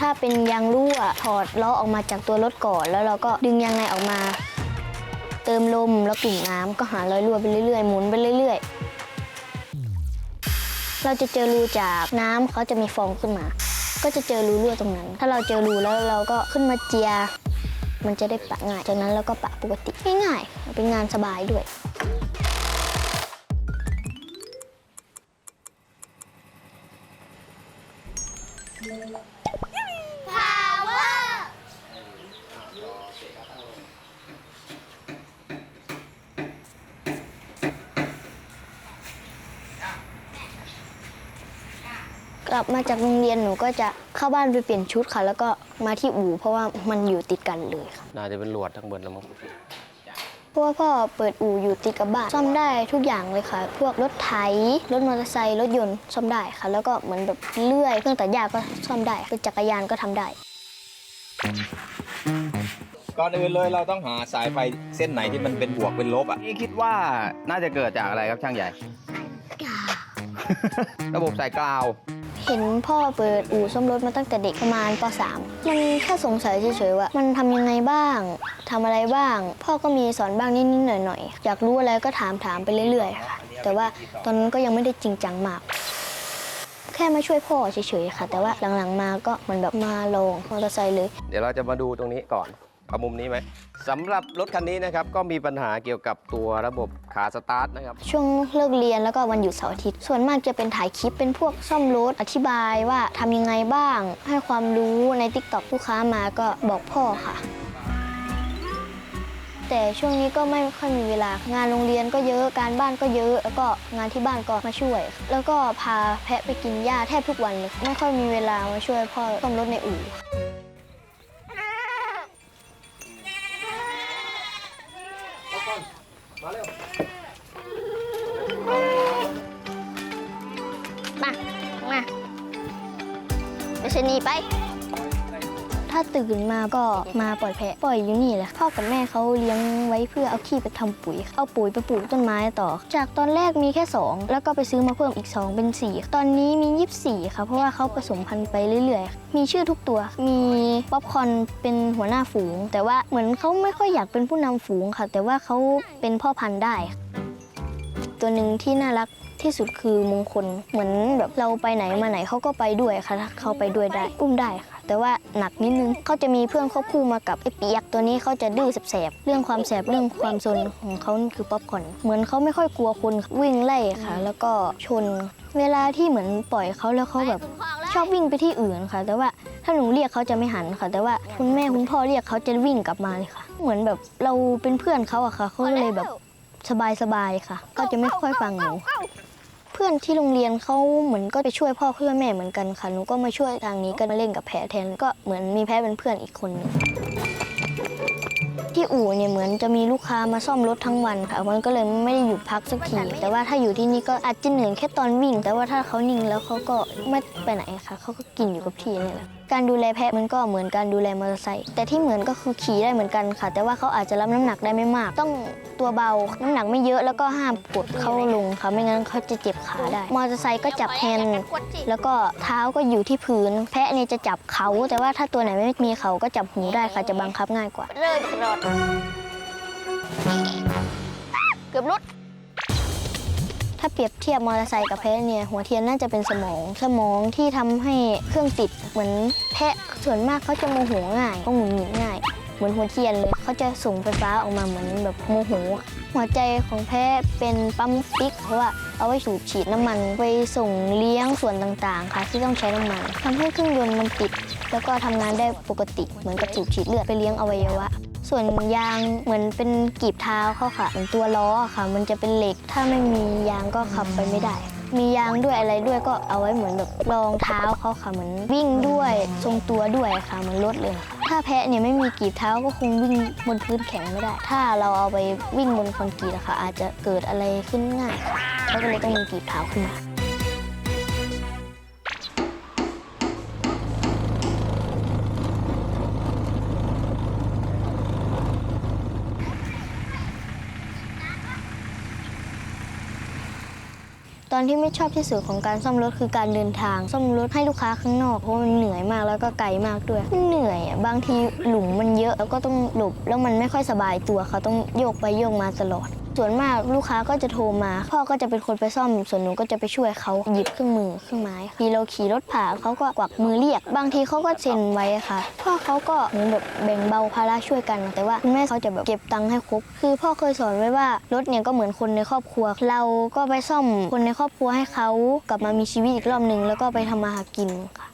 ถ้าเป็นยางรั่วถอดล้อออกมาจากตัวรถก่อน แล้วเราก็ดึงยางในออกมา เติมลมแล้วปิ่มน้ำก็หารอยรั่วไปเรื่อยๆหมุนไปเรื่อยๆ เราจะเจอรูจากน้ำเขาจะมีฟองขึ้นมา ก็จะเจอรูรั่วตรงนั้น ถ้าเราเจอรูแล้วเราก็ขึ้นมาเจีย มันจะได้ปะง่ายจากนั้นเราก็ปะปกติง่ายๆเป็นงานสบายด้วย มาจากโรงเรียนหนูก็จะเข้าบ้านไปเปลี่ยนชุดค่ะ แล้วก็มาที่อู่เพราะว่ามันอยู่ติดกันเลยค่ะน่าจะเป็นหลวดทั้งเบิดแล้วมั้งเพราะว่าพ่อเปิดอู่อยู่ติดกับบ้านซ่อมได้ทุกอย่างเลยค่ะ พวกรถไถรถมอเตอร์ไซค์รถยนต์ซ่อมได้ค่ะ แล้วก็เหมือนแบบเลื่อยเครื่องตัดหญ้าก็ซ่อมได้เป็นจักรยานก็ทำได้ ก่อนอื่นเลยเราต้องหาสายไฟเส้นไหนที่มันเป็นบวกเป็นลบอะ นี่คิดว่าน่าจะเกิดจากอะไรครับช่างใหญ่ ระบบสายกลาว เห็นพ่อเปิดอู่ซ่อมรถมาตั้งแต่เด็กประมาณป .3 มันแค่สงสัยเฉยๆว่า มันทำยังไงบ้างทำอะไรบ้าง พ่อก็มีสอนบ้างนิดๆหน่อยๆ อยากรู้อะไรก็ถามถามๆไปเรื่อยๆค่ะ แต่ว่าตอนนั้นก็ยังไม่ได้จริงจังมาก แค่มาช่วยพ่อเฉยๆค่ะ แต่ว่าหลังๆมาก็เหมือนแบบมาลงมอเตอร์ไซค์เลย เดี๋ยวเราจะมาดูตรงนี้ก่อน เอามุมนี้ไหมสำหรับรถคันนี้นะครับก็มีปัญหาเกี่ยวกับตัวระบบขาสตาร์ทนะครับ ช่วงเลิกเรียนแล้วก็วันหยุดเสาร์อาทิตย์ ส่วนมากจะเป็นถ่ายคลิปเป็นพวกซ่อมรถอธิบายว่าทำยังไงบ้าง ให้ความรู้ใน t ิ k t o k ลูกค้ามาก็บอกพ่อค่ะ แต่ช่วงนี้ก็ไม่ค่อยมีเวลางานโรงเรียนก็เยอะการบ้านก็เยอะ แล้วก็งานที่บ้านก็มาช่วย แล้วก็พาแพะไปกินหญ้าแทบทุกวันเลยไม่ค่อยมีเวลามาช่วยพ่อซ่อมรถในอู่ มาก็มาปล่อยแพะปล่อยอยู่นี่แหละพ่อกับแม่เขาเลี้ยงไว้เพื่อเอาขี้ไปทำปุ๋ย เอาปุ๋ยไปปลูกต้นไม้ต่อ จากตอนแรกมีแค่ 2 แล้วก็ไปซื้อมาเพิ่มอีก 2 เป็น 4 ตอนนี้มี 24ค่ะเพราะว่าเขาผสมพันธุ์ไปเรื่อยๆ มีชื่อทุกตัว มีป๊อปคอนเป็นหัวหน้าฝูง แต่ว่าเหมือนเขาไม่ค่อยอยากเป็นผู้นำฝูงค่ะ แต่ว่าเขาเป็นพ่อพันธุ์ได้ ตัวหนึ่งที่น่ารักที่สุดคือมงคลเหมือนแบบเราไปไหนมาไหนเขาก็ไปด้วยค่ะถ้าเขาไปด้วยได้อุ้มได้ค่ะ แต่ว่าหนักนิดนึงเขาจะมีเพื่อนควบคู่มากับไอ้เปียกตัวนี้เขาจะดื้อแสบเรื่องความแสบเรื่องความซนของเขานี่คือป๊อปคอนเหมือนเขาไม่ค่อยกลัวคนวิ่งไล่ค่ะ แล้วก็ชน เวลาที่เหมือนปล่อยเขาแล้วเขาแบบชอบวิ่งไปที่อื่นค่ะ แต่ว่าถ้าหนูเรียกเขาจะไม่หันค่ะ แต่ว่าคุณแม่คุณพ่อเรียกเขาจะวิ่งกลับมาเลยค่ะ เหมือนแบบเราเป็นเพื่อนเขาอะค่ะเขาเลยแบบสบายๆค่ะ ก็จะไม่ค่อยฟังหนู พื่อนที่โรงเรียนเขาเหมือนก็ไปช่วยพ่อเพื่อแม่เหมือนกันค่ะหนูก็มาช่วยทางนี้ก็มาเล่นกับแพะแทนก็เหมือนมีแพ้เป็นเพื่อนอีกคนหนึงที่อู่เนี่ยเหมือนจะมีลูกค้ามาซ่อมรถทั้งวันค่ะมันก็เลยไม่ได้หยุดพักสักทีแต่ว่าถ้าอยู่ที่นี่ก็อาจจะเหนื่อยแค่ตอนวิ่ง แต่ว่าถ้าเขานิ่งแล้วเขาก็ไม่ไปไหนค่ะเขาก็กินอยู่กับที่นี่แหละ การดูแลแพะมันก็เหมือนการดูแลมอเตอร์ไซค์แต่ที่เหมือนก็คือขี่ได้เหมือนกันค่ะ แต่ว่าเขาอาจจะรับน้ำหนักได้ไม่มาก ต้องตัวเบา น้ำหนักไม่เยอะแล้วก็ห้ามกดเข้าลงค่ะ ไม่งั้นเขาจะเจ็บขาได้มอเตอร์ไซค์ก็จับแฮนด์แล้วก็เท้าก็อยู่ที่พื้น แพะเนี่ยจะจับเขา แต่ว่าถ้าตัวไหนไม่มีเขาก็จับหูได้ค่ะจะบังคับง่ายกว่าเลยรอดเกือบรุด ถ้าเปรียบเทียบมอเตอร์ไซค์กับแพะเนี่ยหัวเทียนน่าจะเป็นสมอง สมองที่ทำให้เครื่องติดเหมือนแพะส่วนมากเขาจะโมโหง่ายก็หงุดหงิดง่าย เหมือนหัวเทียนเลยเขาจะส่งไฟฟ้าออกมาเหมือนแบบโมโห หัวใจของแพะเป็นปั๊มปิ๊กเพราะว่าเอาไว้สูบฉีดน้ำมันไปส่งเลี้ยงส่วนต่างๆ ค่ะที่ต้องใช้น้ำมันทำให้เครื่องยนต์มันติด แล้วก็ทำงานได้ปกติเหมือนกับสูบฉีดเลือดไปเลี้ยงอวัยวะ ส่วนยางเหมือนเป็นกีบเท้าเขาค่ะเหมือนตัวล้อค่ะ มันจะเป็นเหล็ก ถ้าไม่มียางก็ขับไปไม่ได้ มียางด้วยอะไรด้วยก็เอาไว้เหมือนแบบรองเท้าเขาค่ะเหมือนวิ่งด้วยทรงตัวด้วยค่ะเหมือนรถเลยค่ะถ้าแพะเนี่ยไม่มีกีบเท้าก็คงวิ่งบนพื้นแข็งไม่ได้ ถ้าเราเอาไปวิ่งบนคอนกรีตอะค่ะอาจจะเกิดอะไรขึ้นง่ายเขาก็เลยต้องมีกีบเท้าขึ้นมา ตอนที่ไม่ชอบที่สุดของการซ่อมรถคือการเดินทาง ซ่อมรถให้ลูกค้าข้างนอกเพราะมันเหนื่อยมากแล้วก็ไกลมากด้วยมันเหนื่อยอะบางทีหลุมมันเยอะแล้วก็ต้องหลบแล้วมันไม่ค่อยสบายตัวเขาต้องโยกไปโยกมาตลอด ส่วนมากลูกค้าก็จะโทรมา พ่อก็จะเป็นคนไปซ่อมส่วนหนูก็จะไปช่วยเขาหยิบเครื่องมือเครื่องไม้ทีเราขี่รถผ่านเขาก็กวักมือเรียก บางทีเขาก็เซ็นไว้ค่ะ พ่อเขาก็เหมือนแบบแบ่งเบาภาระช่วยกัน แต่ว่าคุณแม่เขาจะแบบเก็บตังค์ให้ครบคือพ่อเคยสอนไว้ว่ารถเนี่ยก็เหมือนคนในครอบครัว เราก็ไปซ่อมคนในครอบครัวให้เขากลับมามีชีวิตอีกรอบหนึ่งแล้วก็ไปทำมาหากินค่ะ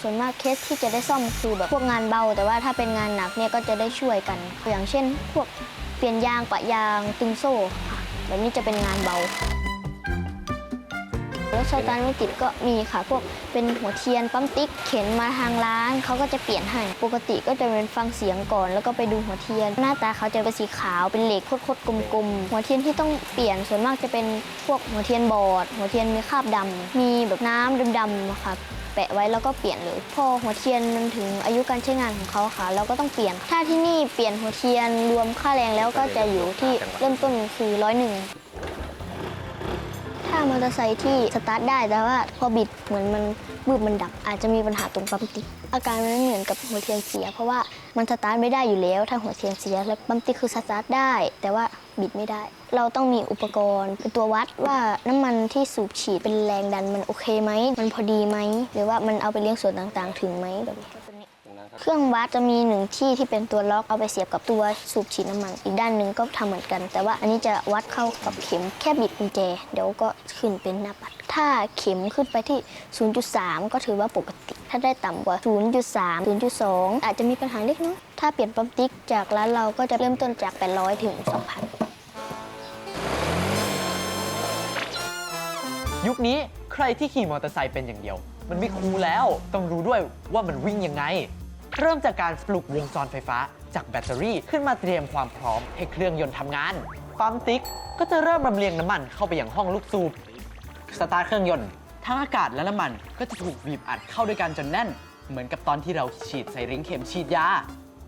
ส่วนมากเคสที่จะได้ซ่อมคือแบบพวกงานเบา แต่ว่าถ้าเป็นงานหนักเนี่ยก็จะได้ช่วยกัน อย่างเช่น พวกเปลี่ยนยางปะยางตึงโซ่ค่ะแบบนี้จะเป็นงานเบา แล้วสตาร์ทไม่ติดก็มีค่ะ พวกเป็นหัวเทียนปั๊มติ๊กเข็นมาทางร้านเขาก็จะเปลี่ยนให้ปกติก็จะเป็นฟังเสียงก่อน แล้วก็ไปดูหัวเทียน หน้าตาเขาจะเป็นสีขาวเป็นเหล็กโคตรๆกลมๆหัวเทียนที่ต้องเปลี่ยนส่วนมากจะเป็นพวกหัวเทียนบอด หัวเทียนมีคราบดำมีแบบน้ำดำๆค่ะ แปะไว้แล้วก็เปลี่ยนเลย พอหัวเทียนมันถึงอายุการใช้งานของเขาค่ะ เราก็ต้องเปลี่ยน ถ้าที่นี่เปลี่ยนหัวเทียนรวมค่าแรงแล้วก็จะอยู่ที่เริ่มต้นคือร้อยหนึ่งถ้ามอเตอร์ไซค์ที่สตาร์ทได้แต่ว่าพอบิดเหมือนมันบืบมันดับ อาจจะมีปัญหาตรงปั๊มติ๊กอาการมันไม่เหมือนกับหัวเทียนเสีย เพราะว่ามันสตาร์ทไม่ได้อยู่แล้ว ถ้าหัวเทียนเสียแล้วปั๊มติ๊กคือสตาร์ทได้ แต่ว่า บิดไม่ได้ เราต้องมีอุปกรณ์เป็นตัววัดว่าน้ำมันที่สูบฉีดเป็นแรงดันมันโอเคไหม มันพอดีไหม หรือว่ามันเอาไปเลี้ยงส่วนต่างๆ ถึงไหมแบบนี้เครื่องวัดจะมีหนึ่งที่ที่เป็นตัวล็อกเอาไปเสียบกับตัวสูบฉีดน้ำมัน อีกด้านหนึ่งก็ทำเหมือนกัน แต่ว่าอันนี้จะวัดเข้ากับเข็มแค่บิดกุญแจ เดี๋ยวก็ขึ้นเป็นหน้าปัด ถ้าเข็มขึ้นไปที่ 0.3 ก็ถือว่าปกติ ถ้าได้ต่ำกว่า 0.3 0.2 อาจจะมีปัญหาเล็กน้อยถ้าเปลี่ยนปั๊มติ๊กจากร้านเราก็จะเริ่มต้นจาก 800 ถึง 2,000 ยุคนี้ใครที่ขี่มอเตอร์ไซค์เป็นอย่างเดียว มันไม่คูลแล้ว ต้องรู้ด้วยว่ามันวิ่งยังไง เริ่มจากการปลุกวงจรไฟฟ้า จากแบตเตอรี่ขึ้นมาเตรียมความพร้อมให้เครื่องยนต์ทำงานปั๊มติ๊กก็จะเริ่มลำเลียงน้ำมันเข้าไปอยังห้องลูกสูบสตาร์ทเครื่องยนต์ทั้งอากาศและน้ำมันก็จะถูกบีบอัดเข้าด้วยกันจนแน่น เหมือนกับตอนที่เราฉีดใส่ริงเข็มฉีดยา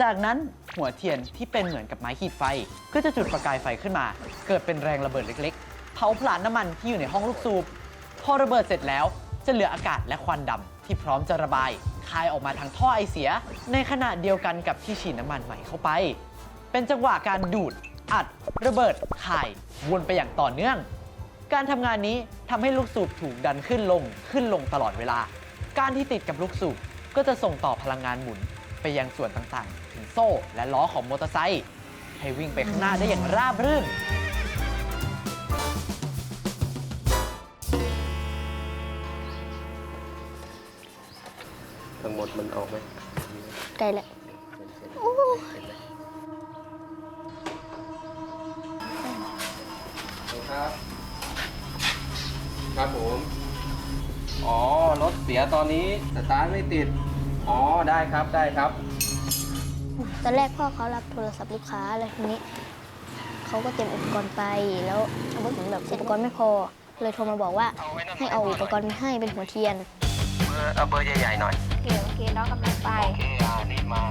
จากนั้นหัวเทียนที่เป็นเหมือนกับไม้ขีดไฟ ก็จะจุดประกายไฟขึ้นมา เกิดเป็นแรงระเบิดเล็ก เผาผลาญน้ำมันที่อยู่ในห้องลูกสูบ พอระเบิดเสร็จแล้ว จะเหลืออากาศและควันดำที่พร้อมจะระบาย คายออกมาทางท่อไอเสีย ในขณะเดียวกันกับที่ฉีดน้ำมันใหม่เข้าไป เป็นจังหวะการดูด อัด ระเบิดคายวนไปอย่างต่อเนื่อง การทำงานนี้ทำให้ลูกสูบถูกดันขึ้นลงขึ้นลงตลอดเวลา การที่ติดกับลูกสูบก็จะส่งต่อพลังงานหมุนไปยังส่วนต่างๆ ถึงโซ่และล้อของมอเตอร์ไซค์ให้วิ่งไปข้างหน้าได้อย่างราบรื่น หมดมันออกไหมใกล้แล้วครับ ครับผม อ๋อ รถเสียตอนนี้สตาร์ทไม่ติด อ๋อ ได้ครับได้ครับ ตอนแรกพ่อเขารับโทรศัพท์ลูกค้าแล้วทีนี้เขาก็เตรียมอุปกรณ์ไป แล้วเขาก็ถึงแบบอุปกรณ์ไม่พอ เลยโทรมาบอกว่าให้เอาอุปกรณ์มาให้เป็นหัวเทียนเอาเบอร์ใหญ่ๆหน่อยโอ เค โอเค น้องกำลังไป โอเคอ่านี่มา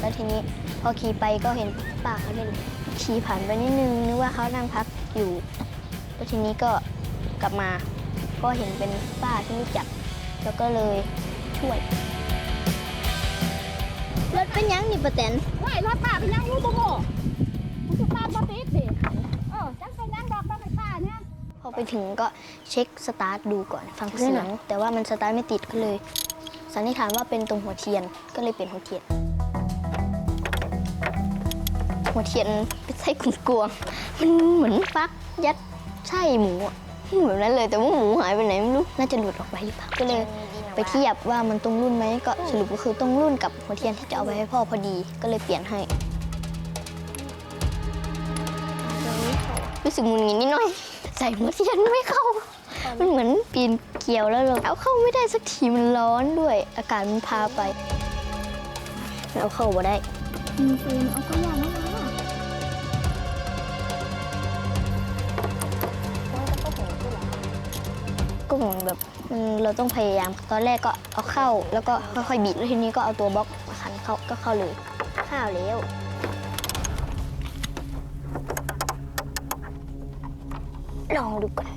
แล้วทีนี้พอขี่ไปก็เห็นป้าเขาเล่นขี่ผ่านไปนิดนึงนึกว่าเขานั่งพักอยู่ แล้วทีนี้ก็กลับมา ก็เห็นเป็นป้าที่รู้จัก แล้วก็เลยช่วย รถเป็นยังนี่ปะแตนว่ายรถป้าไปยังรู้บ่ โง่มันจะป้าบ่ติดดิเออจังไปยังดอกดอกไฟฟ้าเนี่ยพอไปถึงก็เช็คสตาร์ทดูก่อนฟังเสียงแต่ว่ามันสตาร์ทไม่ติดก็เลย สันนิษฐานว่าเป็นตรงหัวเทียนก็เลยเปลี่ยนหัวเทียน หัวเทียนเป็นไส้กลวงๆมันเหมือนฟักยัดไส้หมูอะเหมือนนั้นเลยแต่ว่าหมูหายไปไหนไม่รู้น่าจะหลุดออกไปหรือเปล่าก็เลยไปเทียบว่ามันตรงรุ่นไหมก็สรุปก็คือตรงรุ่นกับหัวเทียนที่จะเอาไปให้พ่อพอดีก็เลยเปลี่ยนให้ รู้สึกหงุนงิดนิดหน่อย ใส่หัวเทียนไม่เข้า มันเหมือนปีนเกลียวแล้วเราเอาเข้าไม่ได้สักทีมันร้อนด้วย อากาศมันพาไปเอาเข้าบ่ได้มีเฟรมเอาก็ยากมากนะก็เหมือนแบบมันเราต้องพยายาม ตอนแรกก็เอาเข้า แล้วก็ค่อยๆบีบแล้วทีนี้ก็เอาตัวบล็อกมาขันเข้าก็เข้าเลยข้าวแล้ว องดูก่อน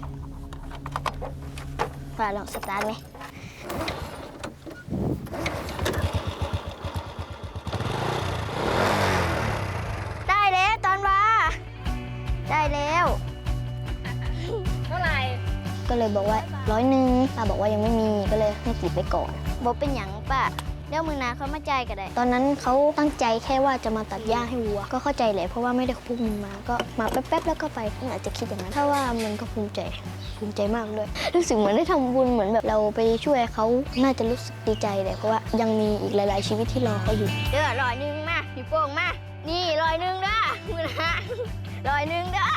ว่าลองสตาร์ทไหมได้แล้วตอนว่าได้แล้ว เท่าไหร่ก็เลยบอกว่าร้อยหนึ่งป้าบอกว่ายังไม่มีก็เลยให้ติดไปก่อนบอกเป็นอย่างป้า เดี๋ยวมือหนาเขามาจ่ายก็ได้ ตอนนั้นเขาตั้งใจแค่ว่าจะมาตัดหญ้าให้วัว ก็เข้าใจแหละเพราะว่าไม่ได้พุ่งมาก็มาแป๊บๆแล้วก็ไปอาจจะคิดอย่างนั้นถ้าว่ามันก็ภูมิใจภูมิใจมากเลยรู้สึกเหมือนได้ทำบุญเหมือนแบบเราไปช่วยเขาน่าจะรู้สึกดีใจเลยเพราะว่ายังมีอีกหลาย ๆ ชีวิตที่รอเขาอยู่ เด้อร้อยหนึ่งมาพี่โป่งมา นี่ร้อยหนึ่งเด้อมือนะร้อยหนึ่งเด้อ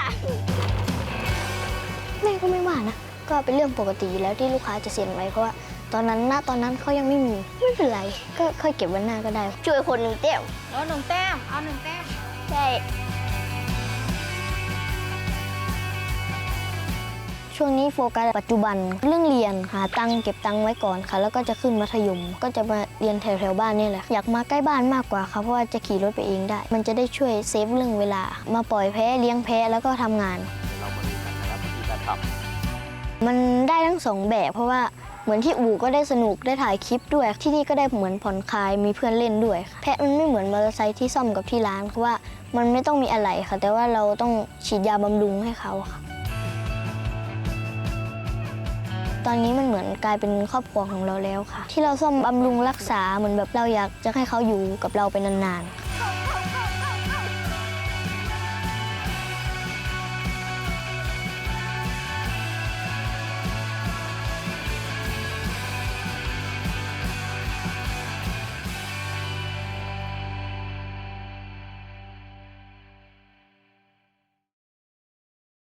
แม่ก็ไม่ว่านะก็เป็นเรื่องปกติอยู่แล้วที่ลูกค้าจะเซ็นไว้เพราะว่า ตอนนั้นณตอนนั้นเขายังไม่มี ไม่เป็นไร ก็ค่อยเก็บวันหน้าก็ได้ ช่วยคนหนึ่งเต้มเอาหนึ่งแต้ม เอาหนึ่งแต้ม ใช่ ช่วงนี้โฟกัสปัจจุบันเรื่องเรียนหาตังค์เก็บตังค์ไว้ก่อนค่ะ แล้วก็จะขึ้นมัธยม ก็จะมาเรียนแถวๆบ้านนี่แหละ อยากมาใกล้บ้านมากกว่าค่ะเพราะว่าจะขี่รถไปเองได้ มันจะได้ช่วยเซฟเรื่องเวลา มาปล่อยแพ้เลี้ยงแพ้แล้วก็ทำงาน เรามาดูกันนะครับวิธีการทำมันได้ทั้งสองแบบเพราะว่า เหมือนที่อู่ก็ได้สนุกได้ถ่ายคลิปด้วย ที่นี่ก็ได้เหมือนผ่อนคลายมีเพื่อนเล่นด้วยค่ะแพะมันไม่เหมือนมอเตอร์ไซค์ที่ซ่อมกับที่ร้านเพราะว่ามันไม่ต้องมีอะไรค่ะ แต่ว่าเราต้องฉีดยาบำรุงให้เขาค่ะ ตอนนี้มันเหมือนกลายเป็นครอบครัวของเราแล้วค่ะ ที่เราซ่อมบำรุงรักษาเหมือนแบบเราอยากจะให้เขาอยู่กับเราไปนานๆ